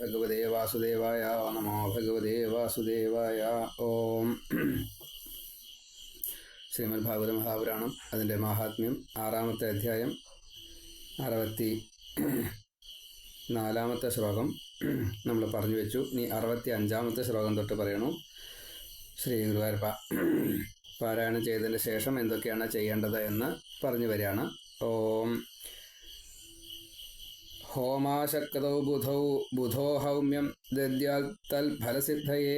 ഭഗവതേ വാസുദേവായ നമോ ഭഗവതേ വാസുദേവായ ഓം. ശ്രീമദ് ഭാഗവത മഹാപുരാണം അതിന്റെ മഹാത്മ്യം ആറാമത്തെ അധ്യായം അറുപത്തി നാലാമത്തെ ശ്ലോകം നമ്മൾ പറഞ്ഞു വെച്ചു. ഇനി അറുപത്തി അഞ്ചാമത്തെ ശ്ലോകം തൊട്ട് പറയണു. ശ്രീ ഗുരുവായൂരപ്പ പാരായണം ചെയ്തതിന് ശേഷം എന്തൊക്കെയാണ് ചെയ്യേണ്ടത് എന്ന് പറഞ്ഞു വരികയാണ്. ഓം. ഹോമാശക്തൗ ബുധൗ ബുധോ ഹൗമ്യം ദദ്യാൽ തൽഫലസിദ്ധയേ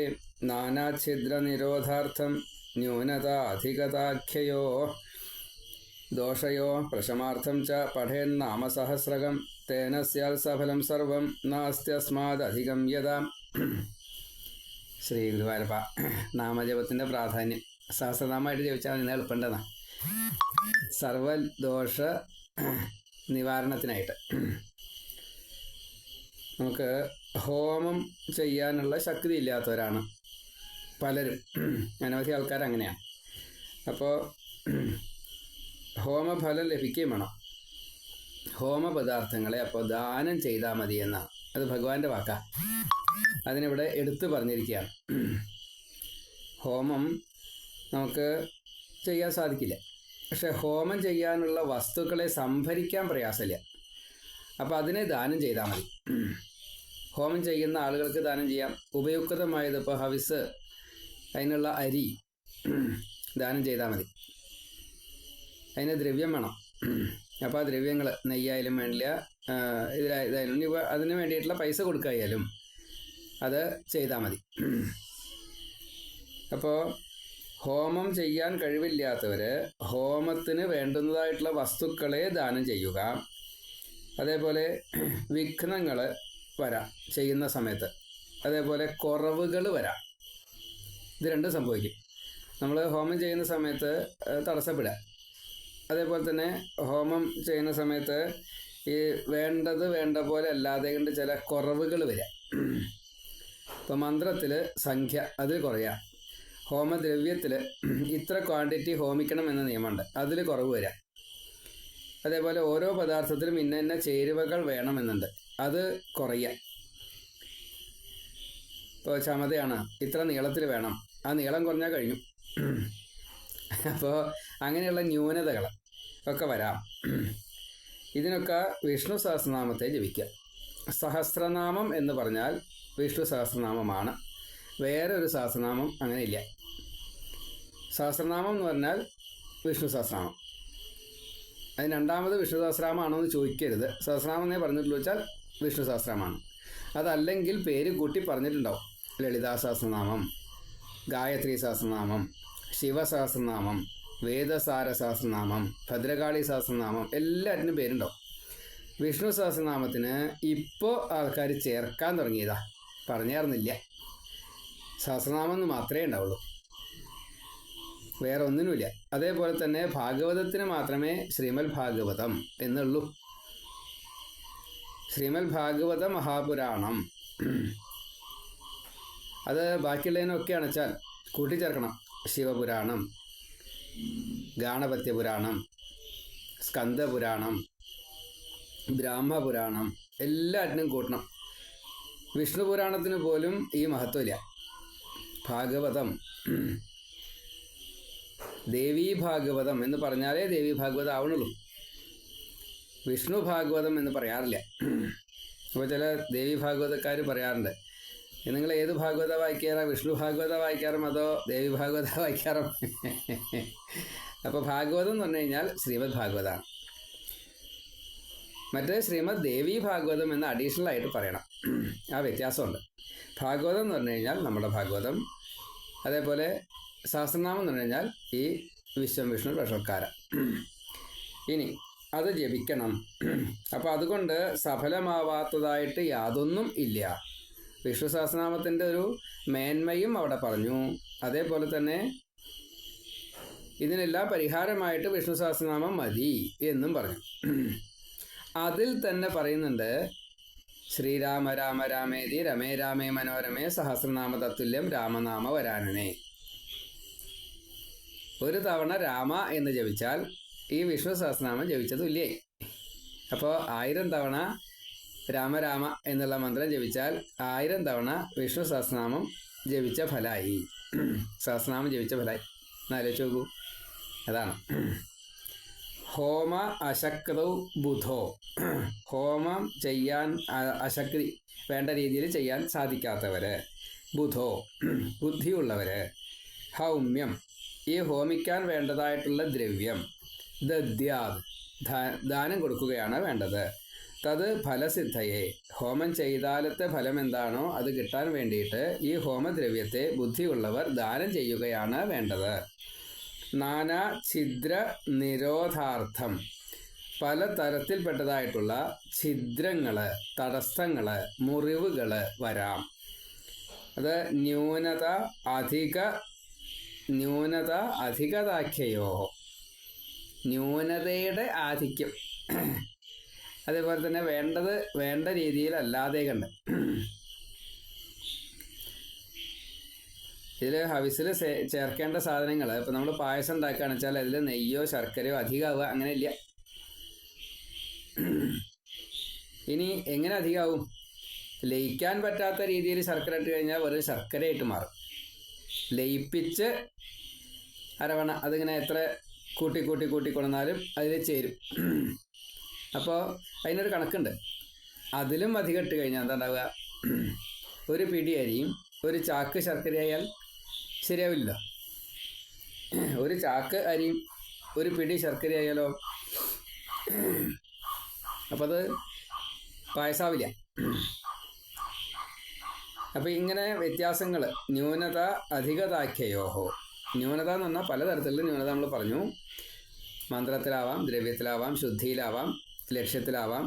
നാനാഛിദ്രനിരോധാർത്ഥം ന്യൂനത അധികതാഖ്യയോ ദോഷയോ പ്രശമാർത്ഥം ച പഠേന്നാമസഹസ്രകം തേന സ്യാൽ സഫലം സർവം നാസ്ത്യസ്മാദധികം യഥാ. ശ്രീ ഗുരുവായൂരപ്പ നാമജപത്തിന്റെ പ്രാധാന്യം. സഹസ്രനാമമായിട്ട് ജപിച്ചാൽ നിന്ന് സർവ സർവദോഷ നിവാരണത്തിനായിട്ട്. നമുക്ക് ഹോമം ചെയ്യാനുള്ള ശക്തി ഇല്ലാത്തവരാണ് പലരും. അനവധി ആൾക്കാർ അങ്ങനെയാണ് അപ്പോൾ ഹോമഫലം ലഭിക്കുകയും വേണം. ഹോമപദാർത്ഥങ്ങളെ അപ്പോൾ ദാനം ചെയ്താൽ മതി എന്നാണ്. അത് ഭഗവാന്റെ വാക്കാ. അതിനിവിടെ എടുത്തു പറഞ്ഞിരിക്കുകയാണ്. ഹോമം നമുക്ക് ചെയ്യാൻ സാധിക്കില്ല. പക്ഷെ ഹോമം ചെയ്യാനുള്ള വസ്തുക്കളെ സംഭരിക്കാൻ പ്രയാസമില്ല. അപ്പോൾ അതിനെ ദാനം ചെയ്താൽ മതി. ഹോമം ചെയ്യുന്ന ആളുകൾക്ക് ദാനം ചെയ്യാം. ഉപയുക്തമായത് ഇപ്പോൾ ഹവിസ് അതിനുള്ള അരി ദാനം ചെയ്താൽ മതി. അതിന് ദ്രവ്യം വേണം. അപ്പോൾ ആ ദ്രവ്യങ്ങൾ നെയ്യായാലും വേണ്ടില്ല ഇതിലായാലും ഇനി അതിന് വേണ്ടിയിട്ടുള്ള പൈസ കൊടുക്കായാലും അത് ചെയ്താൽ മതി. അപ്പോൾ ഹോമം ചെയ്യാൻ കഴിവില്ലാത്തവർ ഹോമത്തിന് വേണ്ടുന്നതായിട്ടുള്ള വസ്തുക്കളെ ദാനം ചെയ്യുക. അതേപോലെ വിഘ്നങ്ങൾ വരാം ചെയ്യുന്ന സമയത്ത്. അതേപോലെ കുറവുകൾ വരാം. ഇത് രണ്ടും സംഭവിക്കും. നമ്മൾ ഹോമം ചെയ്യുന്ന സമയത്ത് തടസ്സപ്പെടുക. അതേപോലെ തന്നെ ഹോമം ചെയ്യുന്ന സമയത്ത് ഈ വേണ്ടത് വേണ്ട പോലെ അല്ലാതെ കൊണ്ട് ചില കുറവുകൾ വരിക ഇപ്പോൾ മന്ത്രത്തിൽ സംഖ്യ അതിൽ കുറയാം. ഹോമദ്രവ്യത്തിൽ ഇത്ര ക്വാണ്ടിറ്റി ഹോമിക്കണം എന്ന നിയമമുണ്ട്. അതിൽ കുറവ് വരാം. അതേപോലെ ഓരോ പദാർത്ഥത്തിലും ഇന്ന ഇന്ന ചേരുവകൾ വേണമെന്നുണ്ട്. അത് കുറയാൻ. ഇപ്പോൾ ചമതയാണ്. ഇത്ര നീളത്തിൽ വേണം. ആ നീളം കുറഞ്ഞാൽ കഴിഞ്ഞു. അപ്പോൾ അങ്ങനെയുള്ള ന്യൂനതകൾ ഒക്കെ വരാം. ഇതിനൊക്കെ വിഷ്ണു സഹസ്രനാമത്തെ ജപിക്കുക സഹസ്രനാമം എന്ന് പറഞ്ഞാൽ വിഷ്ണു സഹസ്രനാമമാണ്. വേറെ ഒരു സഹസ്രനാമം അങ്ങനെയില്ല സഹസ്രനാമം എന്ന് പറഞ്ഞാൽ വിഷ്ണു സഹസ്രനാമം. അതിന് രണ്ടാമത് വിഷ്ണു സഹസ്രനാമമാണോ എന്ന് ചോദിക്കരുത്. സഹസ്രനാമം എന്നേ പറഞ്ഞിട്ടുള്ളൂ വെച്ചാൽ വിഷ്ണു സഹസ്രമാണ് അതല്ലെങ്കിൽ പേര് കൂട്ടി പറഞ്ഞിട്ടുണ്ടാവും. ലളിതാ സഹസ്രനാമം ഗായത്രി സഹസ്രനാമം ശിവസഹസ്രനാമം വേദസാര സഹസ്രനാമം ഭദ്രകാളി സഹസ്രനാമം എല്ലാറ്റിനും പേരുണ്ടാവും. വിഷ്ണു സഹസ്രനാമത്തിന് ഇപ്പോൾ ആൾക്കാർ ചേർക്കാൻ തുടങ്ങിയതാ. പറഞ്ഞേർന്നില്ല. സഹസ്രനാമം എന്ന് മാത്രമേ ഉണ്ടാവുള്ളൂ. വേറെ ഒന്നിനുമില്ല അതേപോലെ തന്നെ ഭാഗവതത്തിന് മാത്രമേ ശ്രീമൽ ഭാഗവതം എന്നുള്ളൂ. ശ്രീമൽ ഭാഗവത മഹാപുരാണം അത് ബാക്കിയുള്ളതിനൊക്കെ അണച്ചാൽ കൂട്ടിച്ചേർക്കണം. ശിവപുരാണം ഗാണപത്യപുരാണം സ്കന്ദപുരാണം ബ്രാഹ്മപുരാണം എല്ലാറ്റിനും കൂട്ടണം. വിഷ്ണു പുരാണത്തിന് പോലും ഈ മഹത്വമില്ല. ഭാഗവതം ദേവീ ഭാഗവതം എന്ന് പറഞ്ഞാലേ ദേവീ ഭാഗവതം ആവണുള്ളൂ. വിഷ്ണു ഭാഗവതം എന്ന് പറയാറില്ല. അപ്പോൾ ചില ദേവി ഭാഗവതക്കാർ പറയാറുണ്ട്. നിങ്ങൾ ഏത് ഭാഗവത വായിക്കാറാണ് വിഷ്ണു ഭാഗവത വായിക്കാറും അതോ ദേവി ഭാഗവത വായിക്കാറും? അപ്പോൾ ഭാഗവതം എന്ന് പറഞ്ഞു കഴിഞ്ഞാൽ ശ്രീമദ് ഭാഗവതമാണ്. മറ്റേ ശ്രീമദ് ദേവി ഭാഗവതം എന്ന് അഡീഷണൽ ആയിട്ട് പറയണം. ആ വ്യത്യാസമുണ്ട്. ഭാഗവതം എന്ന് പറഞ്ഞു കഴിഞ്ഞാൽ നമ്മുടെ ഭാഗവതം. അതേപോലെ സഹസ്രനാമം എന്ന് പറഞ്ഞു കഴിഞ്ഞാൽ ഈ വിശ്വം വിഷ്ണു പ്രഷർക്കാര. ഇനി അത് ജപിക്കണം അപ്പോൾ അതുകൊണ്ട് സഫലമാവാത്തതായിട്ട് യാതൊന്നും ഇല്ല. വിഷ്ണു ഒരു മേന്മയും അവിടെ പറഞ്ഞു. അതേപോലെ തന്നെ ഇതിനെല്ലാം പരിഹാരമായിട്ട് വിഷ്ണു സഹസ്രനാമം മതി എന്നും പറഞ്ഞു. അതിൽ തന്നെ പറയുന്നുണ്ട് ശ്രീരാമ രാമ രാമേതി രമേ രാമേ മനോരമേ സഹസ്രനാമ തത്തുല്യം രാമനാമ വരാനനെ ഒരു തവണ രാമ എന്ന് ജപിച്ചാൽ ഈ വിഷ്ണു സഹസ്രനാമം ജപിച്ച തുല്യായി അപ്പോൾ ആയിരം തവണ രാമരാമ എന്നുള്ള മന്ത്രം ജപിച്ചാൽ ആയിരം തവണ വിഷ്ണു സഹസ്രനാമം ജപിച്ച ഫലമായി സഹസ്രനാമം ജപിച്ച ഫലമായി എന്നാലോചിച്ച് നോക്കൂ. അതാണ്. ഹോമ അശക്തൗ ബുധോ. ഹോമം ചെയ്യാൻ അശക്തി വേണ്ട രീതിയിൽ ചെയ്യാൻ സാധിക്കാത്തവര് ബുധോ. ബുദ്ധിയുള്ളവര്. ഹൗമ്യം. ഈ ഹോമിക്കാൻ വേണ്ടതായിട്ടുള്ള ദ്രവ്യം. ദദ്യാത് ദാനം കൊടുക്കുകയാണ് വേണ്ടത്. തത് ഫലസിദ്ധയെ. ഹോമം ചെയ്താലത്തെ ഫലം എന്താണോ അത് കിട്ടാൻ വേണ്ടിയിട്ട് ഈ ഹോമദ്രവ്യത്തെ ബുദ്ധിയുള്ളവർ ദാനം ചെയ്യുകയാണ് വേണ്ടത്. നാനാ ഛിദ്ര നിരോധാർത്ഥം. പല തരത്തിൽപ്പെട്ടതായിട്ടുള്ള ഛിദ്രങ്ങൾ തടസ്സങ്ങൾ മുറിവുകൾ വരാം. അത് ന്യൂനത അധിക ന്യൂനത അധികതാഖ്യയോ. ന്യൂനതയുടെ ആധിക്യം. അതേപോലെ തന്നെ വേണ്ടത് വേണ്ട രീതിയിൽ അല്ലാതെ കണ്ട് ഇതിൽ ഹവിസിൽ ചേർക്കേണ്ട സാധനങ്ങൾ ഇപ്പം നമ്മൾ പായസം ഉണ്ടാക്കുകയാണെന്ന് വെച്ചാൽ അതിൽ നെയ്യോ ശർക്കരയോ അധികമാവുക അങ്ങനെയില്ല. ഇനി എങ്ങനെ അധികമാവും ലയിക്കാൻ പറ്റാത്ത രീതിയിൽ ശർക്കര ഇട്ട് കഴിഞ്ഞാൽ വെറും ശർക്കരയായിട്ട് മാറും. ലയിപ്പിച്ച് അരവണ അതിങ്ങനെ എത്ര കൂട്ടി കൂട്ടി കൂട്ടി കൊണ്ടുവന്നാലും അതിൽ ചേരും. അപ്പോൾ അതിനൊരു കണക്കുണ്ട്. അതിലും അധികം ഇട്ട് കഴിഞ്ഞാൽ എന്താ ഉണ്ടാവുക? ഒരു പിടി അരിയും ഒരു ചാക്ക് ശർക്കരയായാൽ ശരിയാവില്ല ഒരു ചാക്ക് അരിയും ഒരു പിടി ശർക്കരയായാലോ അപ്പോൾ അത് പായസാവില്ല. അപ്പം ഇങ്ങനെ വ്യത്യാസങ്ങൾ ന്യൂനത അധികതാഖ്യയോഹോ ന്യൂനത എന്ന് പറഞ്ഞാൽ പലതരത്തിലുള്ള ന്യൂനത നമ്മൾ പറഞ്ഞു. മന്ത്രത്തിലാവാം ദ്രവ്യത്തിലാവാം ശുദ്ധിയിലാവാം ലക്ഷ്യത്തിലാവാം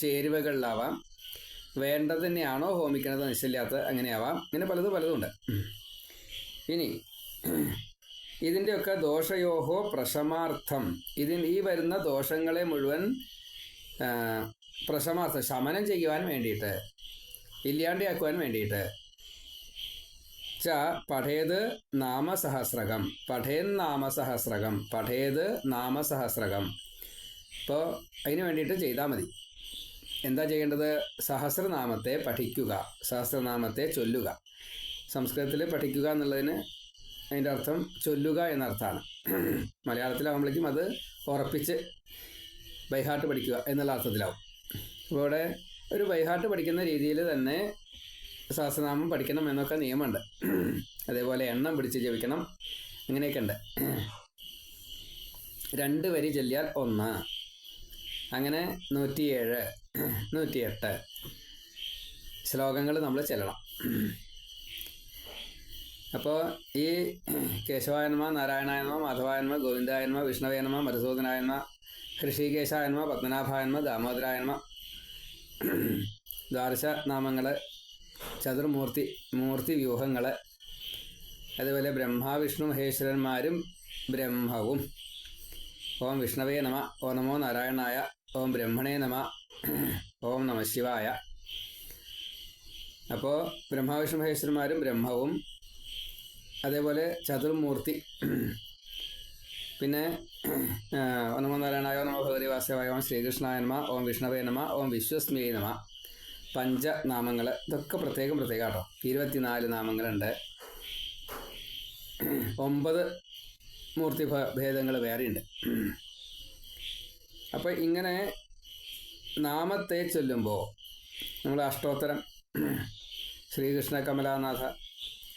ചേരുവകളിലാവാം. വേണ്ടത് തന്നെയാണോ ഹോമിക്കുന്നത് നിശ്ചയില്ലാത്ത അങ്ങനെയാവാം. ഇങ്ങനെ പലതും പലതും ഉണ്ട് ഇനി ഇതിന്റെയൊക്കെ ദോഷയോഹോ പ്രശമാർത്ഥം. ഇതിൽ ഈ വരുന്ന ദോഷങ്ങളെ മുഴുവൻ പ്രശമാർത്ഥം ശമനം ചെയ്യുവാൻ വേണ്ടിയിട്ട് ഇല്ലാണ്ടിയാക്കുവാൻ വേണ്ടിയിട്ട് ച പഠേത് നാമസഹസ്രകം പഠേൻ നാമസഹസ്രകം പഠേത് നാമസഹസ്രകം ഇപ്പോൾ അതിന് വേണ്ടിയിട്ട് ചെയ്താൽ മതി. എന്താ ചെയ്യേണ്ടത്? സഹസ്രനാമത്തെ പഠിക്കുക. സഹസ്രനാമത്തെ ചൊല്ലുക. സംസ്കൃതത്തിൽ പഠിക്കുക എന്നുള്ളതിന് അതിന്റെ അർത്ഥം ചൊല്ലുക എന്നർത്ഥമാണ്. മലയാളത്തിലാകുമ്പോഴേക്കും അത് ഉറപ്പിച്ച് ബൈഹാർട്ട് പഠിക്കുക എന്നുള്ള അർത്ഥത്തിലാവും. അപ്പോൾ ഇവിടെ ഒരു ബൈഹാർട്ട് പഠിക്കുന്ന രീതിയിൽ തന്നെ സഹസ്രനാമം പഠിക്കണം എന്നൊക്കെ നിയമമുണ്ട്. അതേപോലെ എണ്ണം പിടിച്ച് ജപിക്കണം. അങ്ങനെയൊക്കെ ഉണ്ട് രണ്ട് വരി ചൊല്ലിയാൽ ഒന്ന്. അങ്ങനെ നൂറ്റിയേഴ് നൂറ്റിയെട്ട് ശ്ലോകങ്ങൾ നമ്മൾ ചെല്ലണം. അപ്പോൾ ഈ കേശവായന്മ നാരായണായന്മ മാധവായന്മ ഗോവിന്ദായന്മ വിഷ്ണുവേന്മ മധുസൂദനായന്മ ഋഷികേശായന്മ പത്മനാഭായന്മ ദാമോദരായന്മ ദ്വാദശ നാമങ്ങൾ ചതുർമൂർത്തി മൂർത്തി വ്യൂഹങ്ങൾ അതുപോലെ ബ്രഹ്മാവിഷ്ണു മഹേശ്വരന്മാരും ബ്രഹ്മവും. ഓം വിഷ്ണവേ നമ ഓ നമോ നാരായണായ ഓം ബ്രഹ്മണേ നമ ഓം നമ ശിവായ. അപ്പോൾ ബ്രഹ്മാവിഷ്ണു മഹേശ്വരന്മാരും ബ്രഹ്മവും. അതേപോലെ ചതുർമൂർത്തി. പിന്നെ ഓ നമോ നാരായണായ നമോ ഭഗവതി വാസവായ ഓം ശ്രീകൃഷ്ണായ നമ ഓം വിഷ്ണവേ നമ ഓം വിശ്വസ്മിയേ നമ. പഞ്ചനാമങ്ങൾ ഇതൊക്കെ പ്രത്യേകം പ്രത്യേകം കേട്ടോ. ഇരുപത്തിനാല് നാമങ്ങളുണ്ട്. ഒമ്പത് മൂർത്തി ഭേദങ്ങൾ വേറെയുണ്ട്. അപ്പോൾ ഇങ്ങനെ നാമത്തെ ചൊല്ലുമ്പോൾ നമ്മൾ അഷ്ടോത്തരം ശ്രീകൃഷ്ണ കമലാനാഥ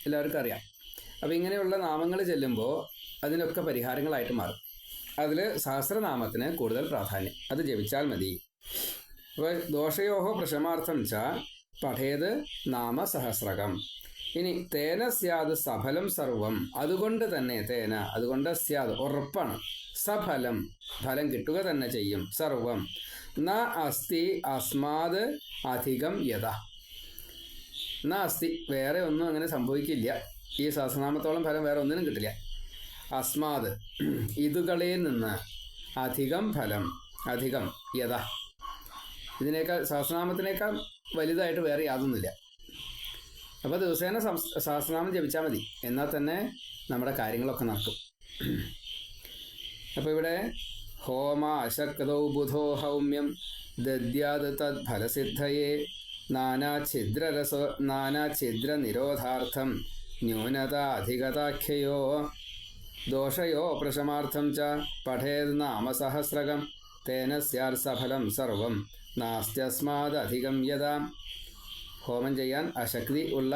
എല്ലാവർക്കും അറിയാം. അപ്പോൾ ഇങ്ങനെയുള്ള നാമങ്ങൾ ചെല്ലുമ്പോൾ അതിനൊക്കെ പരിഹാരങ്ങളായിട്ട് മാറും. അതിൽ സഹസ്രനാമത്തിന് കൂടുതൽ പ്രാധാന്യം. അത് ജപിച്ചാൽ മതി. അപ്പോൾ ദോഷയോഹോ പ്രശമാർത്ഥം ച പഠേത് നാമ സഹസ്രകം. ഇനി തേന സ്യാത് സഫലം സർവം. അതുകൊണ്ട് തന്നെ തേന അതുകൊണ്ട് സ്യാത് ഉറപ്പാണ്. സഫലം ഫലം കിട്ടുക തന്നെ ചെയ്യും സർവം. ന അസ്തി അസ്മാത് അധികം യഥ. ന അസ്തി വേറെ ഒന്നും അങ്ങനെ സംഭവിക്കില്ല. ഈ സഹസ്രനാമത്തോളം ഫലം വേറെ ഒന്നിനും കിട്ടില്ല. അസ്മാത് ഇതുകളിൽ നിന്ന് അധികം ഫലം അധികം യഥ. ഇതിനേക്കാൾ സഹസ്രനാമത്തിനേക്കാൾ വലുതായിട്ട് വേറെ യാതൊന്നുമില്ല. അപ്പോൾ ദിവസേന സഹസ്രനാമം ജപിച്ചാൽ മതി. എന്നാൽ തന്നെ നമ്മുടെ കാര്യങ്ങളൊക്കെ നടക്കും. അപ്പോൾ ഇവിടെ ഹോമ അശക്തൗ ബുധോ ഹൗമ്യം ദദ്യാത് തത് ഫലസിദ്ധയെ നാനാഛിദ്രരസോ നിരോധാർത്ഥം ന്യൂനത അധികതാഖ്യയോ ദോഷയോ പ്രശമാർത്ഥം ച പഠേത് നാമസഹസ്രകം തേന സ്യാൽ സഫലം സർവം നാസ്ത്യസ്മാദധികം യഥാ ഹോമം ചെയ്യാൻ അശക്തി ഉള്ള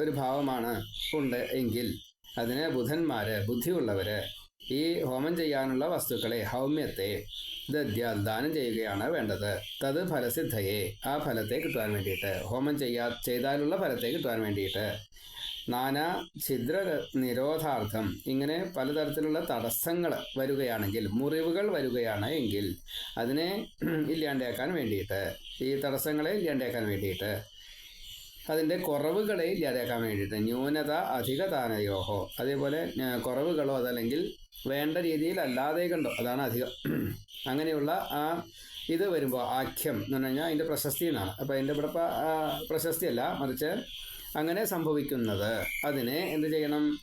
ഒരു ഭാവമാണ് ഉണ്ട് എങ്കിൽ അതിന് ബുധന്മാര് ബുദ്ധിയുള്ളവര് ഈ ഹോമം ചെയ്യാനുള്ള വസ്തുക്കളെ ഹൗമ്യത്തെ ദദ്യാൽ ദാനം ചെയ്യുകയാണ് വേണ്ടത്. തത് ഫലസിദ്ധയെ ആ ഫലത്തെ കിട്ടുവാൻ വേണ്ടിയിട്ട് ഹോമം ചെയ്യാ ചെയ്താലുള്ള ഫലത്തെ കിട്ടുവാൻ വേണ്ടിയിട്ട് നാനാ ഛിദ്ര നിരോധാർത്ഥം. ഇങ്ങനെ പലതരത്തിലുള്ള തടസ്സങ്ങൾ വരികയാണെങ്കിൽ മുറിവുകൾ വരികയാണ് എങ്കിൽ അതിനെ ഇല്ലാണ്ടാക്കാൻ വേണ്ടിയിട്ട് ഈ തടസ്സങ്ങളെ ഇല്ലാണ്ടാക്കാൻ വേണ്ടിയിട്ട് അതിന്റെ കുറവുകളെ ഇല്ലാതാക്കാൻ വേണ്ടിയിട്ട് ന്യൂനത അധിക താനയോഹോ അതേപോലെ കുറവുകളോ അതല്ലെങ്കിൽ വേണ്ട രീതിയിൽ അല്ലാതെ കണ്ടോ അതാണ് അധികം. അങ്ങനെയുള്ള ആ ഇത് വരുമ്പോൾ ആഖ്യം എന്ന് പറഞ്ഞു കഴിഞ്ഞാൽ അതിന്റെ പ്രശസ്തി എന്നാണ്. അപ്പോൾ അതിന്റെ ഇവിടെ പ്രശസ്തിയല്ല മറിച്ച് അങ്ങനെ സംഭവിക്കുന്നത്. അതിനെ എന്ത് ചെയ്യണം?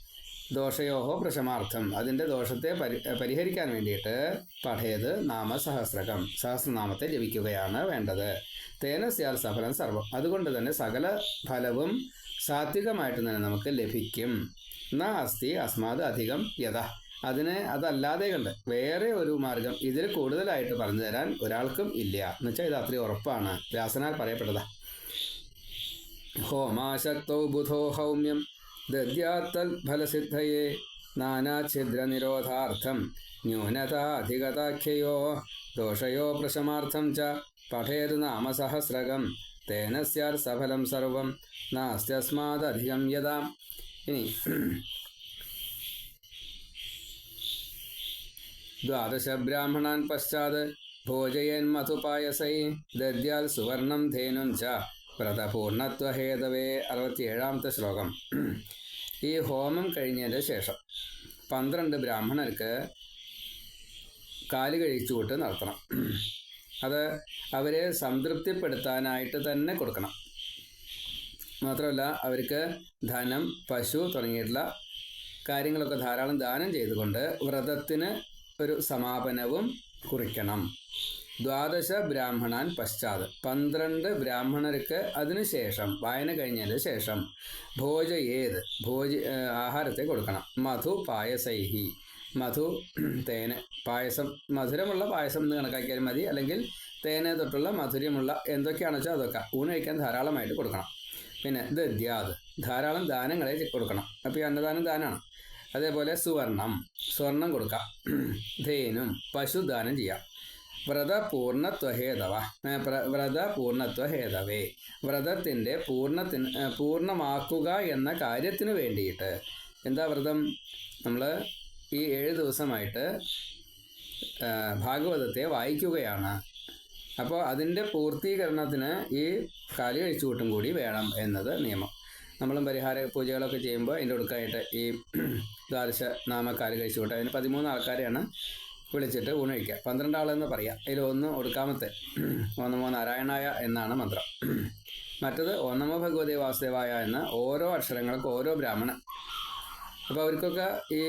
ദോഷയോഹോ പ്രശമാർത്ഥം. അതിന്റെ ദോഷത്തെ പരി പരിഹരിക്കാൻ വേണ്ടിയിട്ട് പഠയത് നാമസഹസ്രകം. സഹസ്രനാമത്തെ ജപിക്കുകയാണ് വേണ്ടത്. തേന സ്യാൽ സഫലം സർവം. അതുകൊണ്ട് തന്നെ സകല ഫലവും സാത്വികമായിട്ട് തന്നെ നമുക്ക് ലഭിക്കും. ന അസ്തി അസ്മാത് അധികം യഥ. അതിനെ അതല്ലാതെ കണ്ട് വേറെ ഒരു മാർഗം ഇതിൽ കൂടുതലായിട്ട് പറഞ്ഞു തരാൻ ഒരാൾക്കും ഇല്ല. എന്നുവെച്ചാൽ ഇത് അത്രയും ഉറപ്പാണ്. വ്യാസനാൽ പറയപ്പെട്ടതാ. ഹോമാശക്തൗ ബുധോ ഹൗമ്യം ദദ്യാത്തൽ ഫലസിദ്ധയെ. നാനാഛിദ്രനിരോധാർത്ഥം ന്യൂനത അധികതാഖ്യയോ ദോഷയോ പ്രശമാർത്ഥം ച പഠേത് നാമസഹസ്രകം. തേന സ്യാർ സഫലം സർവം നാസ്ത്യസ്മാദധികം യഥാം ഇനി ദ്വാദശ ബ്രാഹ്മണാൻ പശ്ചാത് ഭോജയൻ മധുപായസൈ ദദ്യാൽ സുവർണം ധേനും ച വ്രതപൂർണത്വഹേതവേ അറുപത്തിയേഴാമത്തെ ശ്ലോകം. ഈ ഹോമം കഴിഞ്ഞതിന്റെ ശേഷം പന്ത്രണ്ട് ബ്രാഹ്മണർക്ക് കാൽ കഴിച്ചുകൂട്ട് നടത്തണം. അത് അവരെ സംതൃപ്തിപ്പെടുത്താനായിട്ട് തന്നെ കൊടുക്കണം. മാത്രമല്ല അവർക്ക് ധനം പശു തുടങ്ങിയിട്ടുള്ള കാര്യങ്ങളൊക്കെ ധാരാളം ദാനം ചെയ്തുകൊണ്ട് വ്രതത്തിന് ഒരു സമാപനവും കുറിക്കണം. ദ്വാദശ ബ്രാഹ്മണാൻ പശ്ചാത്. പന്ത്രണ്ട് ബ്രാഹ്മണർക്ക് അതിനുശേഷം വായന കഴിഞ്ഞതിന് ശേഷം ഭോജ ഏത്? ഭോജ ആഹാരത്തെ കൊടുക്കണം. മധു പായസൈഹി. മധു തേന് പായസം മധുരമുള്ള പായസം എന്ന് കണക്കാക്കിയാൽ മതി. അല്ലെങ്കിൽ തേനെ തൊട്ടുള്ള മധുരമുള്ള എന്തൊക്കെയാണെന്ന് വെച്ചാൽ അതൊക്കെ. ഊണ് കഴിക്കാൻ ധാരാളമായിട്ട് കൊടുക്കണം. പിന്നെ ദദ്യാത് ധാരാളം ദാനങ്ങളെ കൊടുക്കണം. അപ്പോൾ ഈ അന്നദാനം ദാനമാണ് അതേപോലെ സുവർണം. സ്വർണം കൊടുക്കാം. ധേനും പശുദാനം ചെയ്യാം. വ്രത പൂർണത്വഹേതവ ഏ, പ്ര- വ്രത പൂർണത്വഹേതവേ വ്രതത്തിന്റെ പൂർണത്തിന് പൂർണമാക്കുക എന്ന കാര്യത്തിന് വേണ്ടിയിട്ട് എന്താ വ്രതം? നമ്മൾ ഈ ഏഴ് ദിവസമായിട്ട് ഭാഗവതത്തെ വായിക്കുകയാണ്. അപ്പോൾ അതിന്റെ പൂർത്തീകരണത്തിന് ഈ കാലി കഴിച്ചുകൂട്ടും കൂടി വേണം എന്നത് നിയമം. നമ്മളും പരിഹാര പൂജകളൊക്കെ ചെയ്യുമ്പോൾ അതിന്റെ ഒടുക്കായിട്ട് ഈ ദ്വാദശ നാമ കാലി കഴിച്ചുകൂട്ട്. അതിന് പതിമൂന്ന് ആൾക്കാരെയാണ് വിളിച്ചിട്ട് ഊണ് കഴിക്കുക പന്ത്രണ്ട് ആളെന്ന് പറയാം. അതിൽ ഒന്ന് ഒടുക്കാമത്തെ. ഓന്നമോ നാരായണായ എന്നാണ് മന്ത്രം. മറ്റത് ഓന്നമോ ഭഗവതി വാസുദേവായ എന്ന ഓരോ അക്ഷരങ്ങൾക്കും ഓരോ ബ്രാഹ്മണൻ. അപ്പോൾ അവർക്കൊക്കെ ഈ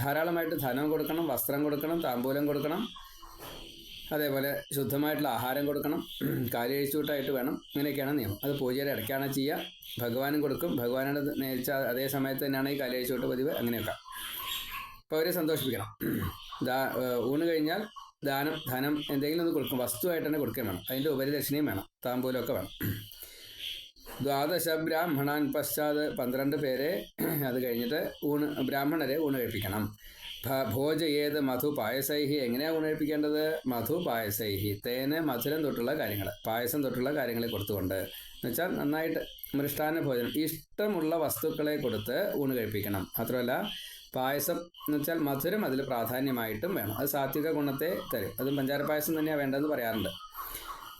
ധാരാളമായിട്ട് ധനം കൊടുക്കണം വസ്ത്രം കൊടുക്കണം താമ്പൂലം കൊടുക്കണം അതേപോലെ ശുദ്ധമായിട്ടുള്ള ആഹാരം കൊടുക്കണം കാലി കഴിച്ചുകൂട്ടായിട്ട് വേണം. ഇങ്ങനെയൊക്കെയാണ് നിയമം. അത് പൂജയുടെ ഇടയ്ക്കാണ് ചെയ്യുക. ഭഗവാനും കൊടുക്കും. ഭഗവാനോട് നേരിച്ച അതേ സമയത്ത് തന്നെയാണ് ഈ കാലി കഴിച്ചുകൂട്ട് പതിവ്. അങ്ങനെയൊക്കെ. അപ്പോൾ അവരെ സന്തോഷിപ്പിക്കണം. ദാ ഊണ് കഴിഞ്ഞാൽ ദാനം ധനം എന്തെങ്കിലും ഒന്ന് കൊടുക്കും. വസ്തുവായിട്ട് തന്നെ കൊടുക്കുകയും വേണം. അതിന്റെ ഉപരിദക്ഷിണയും വേണം. താമ്പൂലമൊക്കെ വേണം. ദ്വാദശ ബ്രാഹ്മണാൻ പശ്ചാത് പന്ത്രണ്ട് പേരെ അത് കഴിഞ്ഞിട്ട് ഊണ് ബ്രാഹ്മണരെ ഊണ് കഴിപ്പിക്കണം. ഭ- ഭോജ ഏത് മധു പായസൈഹി. എങ്ങനെയാണ് ഊണ് കഴിപ്പിക്കേണ്ടത്? മധു പായസൈഹി. തേന് മധുരം തൊട്ടുള്ള കാര്യങ്ങൾ. പായസം തൊട്ടുള്ള കാര്യങ്ങൾ കൊടുത്തുകൊണ്ട്. എന്നുവെച്ചാൽ നന്നായിട്ട് മൃഷ്ടാന ഭോജനം. ഇഷ്ടമുള്ള വസ്തുക്കളെ കൊടുത്ത് ഊണ് കഴിപ്പിക്കണം. മാത്രമല്ല പായസം എന്ന് വെച്ചാൽ മധുരം അതിൽ പ്രാധാന്യമായിട്ടും വേണം. അത് സാത്വിക ഗുണത്തെ തരും. അതും പഞ്ചാര പായസം തന്നെയാണ് വേണ്ടതെന്ന് പറയാറുണ്ട്.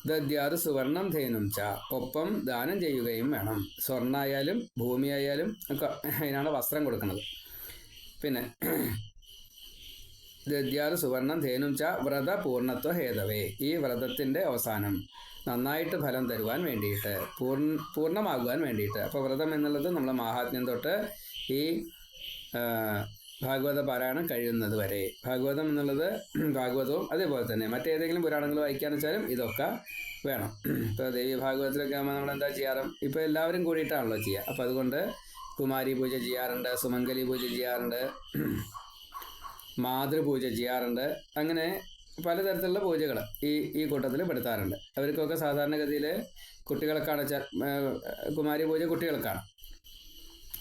ദദ്യാത് സുവർണം ധേനും ച. ഒപ്പം ദാനം ചെയ്യുകയും വേണം. സ്വർണായാലും ഭൂമിയായാലും ഒക്കെ അതിനാണ് വസ്ത്രം കൊടുക്കുന്നത്. പിന്നെ ദദ്യാത് സുവർണം ധേനും ച. വ്രത പൂർണത്വ ഹേതവേ. ഈ വ്രതത്തിന്റെ അവസാനം നന്നായിട്ട് ഫലം തരുവാൻ വേണ്ടിയിട്ട് പൂർണ പൂർണമാകുവാൻ വേണ്ടിയിട്ട്. അപ്പോൾ വ്രതം എന്നുള്ളത് നമ്മൾ മാഹാത്മ്യം തൊട്ട് ഈ ഭാഗവത പാരായണം കഴിയുന്നത് വരെ. ഭാഗവതം എന്നുള്ളത് ഭാഗവതവും അതേപോലെ തന്നെ. മറ്റേതെങ്കിലും പുരാണങ്ങൾ വായിക്കാന്ന് വെച്ചാലും ഇതൊക്കെ വേണം. ഇപ്പോൾ ദേവി ഭാഗവതത്തിലൊക്കെ ആകുമ്പോൾ നമ്മൾ എന്താ ചെയ്യാറ്? ഇപ്പോൾ എല്ലാവരും കൂടിയിട്ടാണല്ലോ ചെയ്യുക അപ്പോൾ അതുകൊണ്ട് കുമാരി പൂജ ചെയ്യാറുണ്ട് സുമംഗലി പൂജ ചെയ്യാറുണ്ട് മാതൃപൂജ ചെയ്യാറുണ്ട്. അങ്ങനെ പലതരത്തിലുള്ള പൂജകൾ ഈ ഈ കൂട്ടത്തിൽ പെടുത്താറുണ്ട്. അവർക്കൊക്കെ സാധാരണഗതിയിൽ കുട്ടികൾക്കാണ് കുമാരി പൂജ കുട്ടികൾക്കാണ്.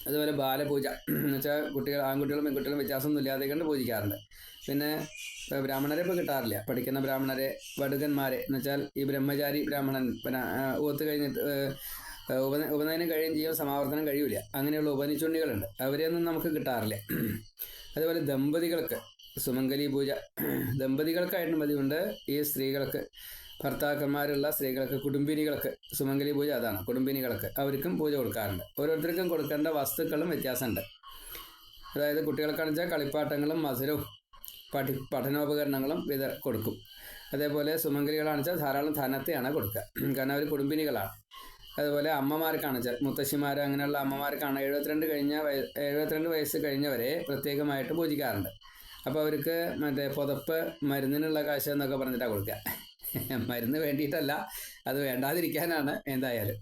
അതുപോലെ ബാലപൂജ. എന്ന് വെച്ചാൽ കുട്ടികൾ ആൺകുട്ടികളും പെൺകുട്ടികളും വ്യത്യാസമൊന്നും ഇല്ലാതെ കണ്ട് പൂജിക്കാറുണ്ട്. പിന്നെ ബ്രാഹ്മണരെ ഇപ്പോൾ കിട്ടാറില്ല. പഠിക്കുന്ന ബ്രാഹ്മണരെ വടുകന്മാരെ എന്ന് വെച്ചാൽ ഈ ബ്രഹ്മചാരി ബ്രാഹ്മണൻ പിന്നെ കഴിഞ്ഞിട്ട് ഉപന ഉപ ഉപനയനം കഴിയും ചെയ്യും സമാവർത്തനം കഴിയൂല. അങ്ങനെയുള്ള ഉപനിച്ചുണ്ണികളുണ്ട് അവരെയൊന്നും നമുക്ക് കിട്ടാറില്ല. അതുപോലെ ദമ്പതികൾക്ക് സുമംഗലി പൂജ. ദമ്പതികൾക്കായിട്ടും പതിവുണ്ട്. ഈ സ്ത്രീകൾക്ക് ഭർത്താക്കന്മാരുള്ള സ്ത്രീകൾക്ക് കുടുംബിനികൾക്ക് സുമംഗലി പൂജ അതാണ് കുടുംബിനികൾക്ക് അവർക്കും പൂജ കൊടുക്കാറുണ്ട്. ഓരോരുത്തർക്കും കൊടുക്കേണ്ട വസ്തുക്കളും വ്യത്യാസമുണ്ട്. അതായത് കുട്ടികൾക്കാണെന്ന് വെച്ചാൽ കളിപ്പാട്ടങ്ങളും മധുരവും പഠി പഠനോപകരണങ്ങളും വിത കൊടുക്കും. അതേപോലെ സുമംഗലികളാണെന്ന് വെച്ചാൽ ധാരാളം ധനത്തെയാണ് കൊടുക്കുക. കാരണം അവർ കുടുംബിനികളാണ്. അതുപോലെ അമ്മമാർക്കാണ് വെച്ചാൽ മുത്തശ്ശിമാർ അങ്ങനെയുള്ള അമ്മമാർക്കാണ് എഴുപത്തിരണ്ട് കഴിഞ്ഞ എഴുപത്തിരണ്ട് വയസ്സ് കഴിഞ്ഞവരെ പ്രത്യേകമായിട്ട് പൂജിക്കാറുണ്ട്. അപ്പോൾ അവർക്ക് മറ്റേ പുതപ്പ് മരുന്നിനുള്ള കാശ് എന്നൊക്കെ പറഞ്ഞിട്ടാണ് കൊടുക്കുക. മരുന്ന് വേണ്ടിയിട്ടല്ല. അത് വേണ്ടാതിരിക്കാനാണ് എന്തായാലും.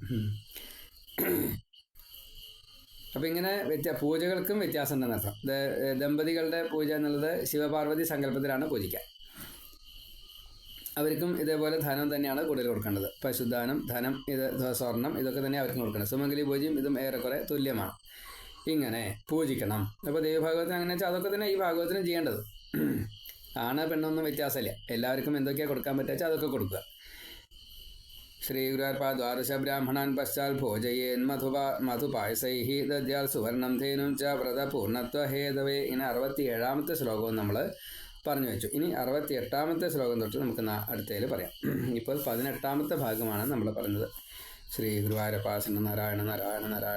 അപ്പം ഇങ്ങനെ വ്യത്യാ പൂജകൾക്കും വ്യത്യാസം ഉണ്ടെന്ന് അർത്ഥം ദമ്പതികളുടെ പൂജ എന്നുള്ളത് ശിവപാർവതി സങ്കല്പത്തിലാണ് പൂജിക്കുക അവർക്കും ഇതേപോലെ ധനം തന്നെയാണ് കൂടുതൽ കൊടുക്കേണ്ടത്. പശുദാനം ധനം ഇത് സ്വർണം ഇതൊക്കെ തന്നെ അവർക്കും കൊടുക്കണം സുമംഗലി പൂജയും ഇതും ഏറെക്കുറെ തുല്യമാണ്. ഇങ്ങനെ പൂജിക്കണം. അപ്പോൾ ദൈവഭാഗവത്തിന് അങ്ങനെ വെച്ചാൽ അതൊക്കെ തന്നെ ഈ ഭാഗവത്തിനും ചെയ്യേണ്ടത്. ആണ് പെണ്ണൊന്നും വ്യത്യാസമില്ല. എല്ലാവർക്കും എന്തൊക്കെയാണ് കൊടുക്കാൻ പറ്റുക അതൊക്കെ കൊടുക്കുക. ശ്രീ ശ്രീഗുരുവാർപ്പാ ദ്വാദശ ബ്രാഹ്മണാൻ പശ്ചാൽ ഭോജയേൻ മധുപാ മധുപായസൈ ദദ്യാൽ സുവർണം ധേനും ച വ്രത പൂർണത്വ ഹേതവേ ഇങ്ങനെ അറുപത്തി ഏഴാമത്തെ ശ്ലോകവും നമ്മൾ പറഞ്ഞു വെച്ചു. ഇനി അറുപത്തി എട്ടാമത്തെ ശ്ലോകം തൊട്ട് നമുക്ക് അടുത്തതിൽ പറയാം. ഇപ്പോൾ പതിനെട്ടാമത്തെ ഭാഗമാണ് നമ്മൾ പറഞ്ഞത്. ശ്രീ ഗുരുവായൂരപ്പാസന നാരായണ നാരായണ നാരായണ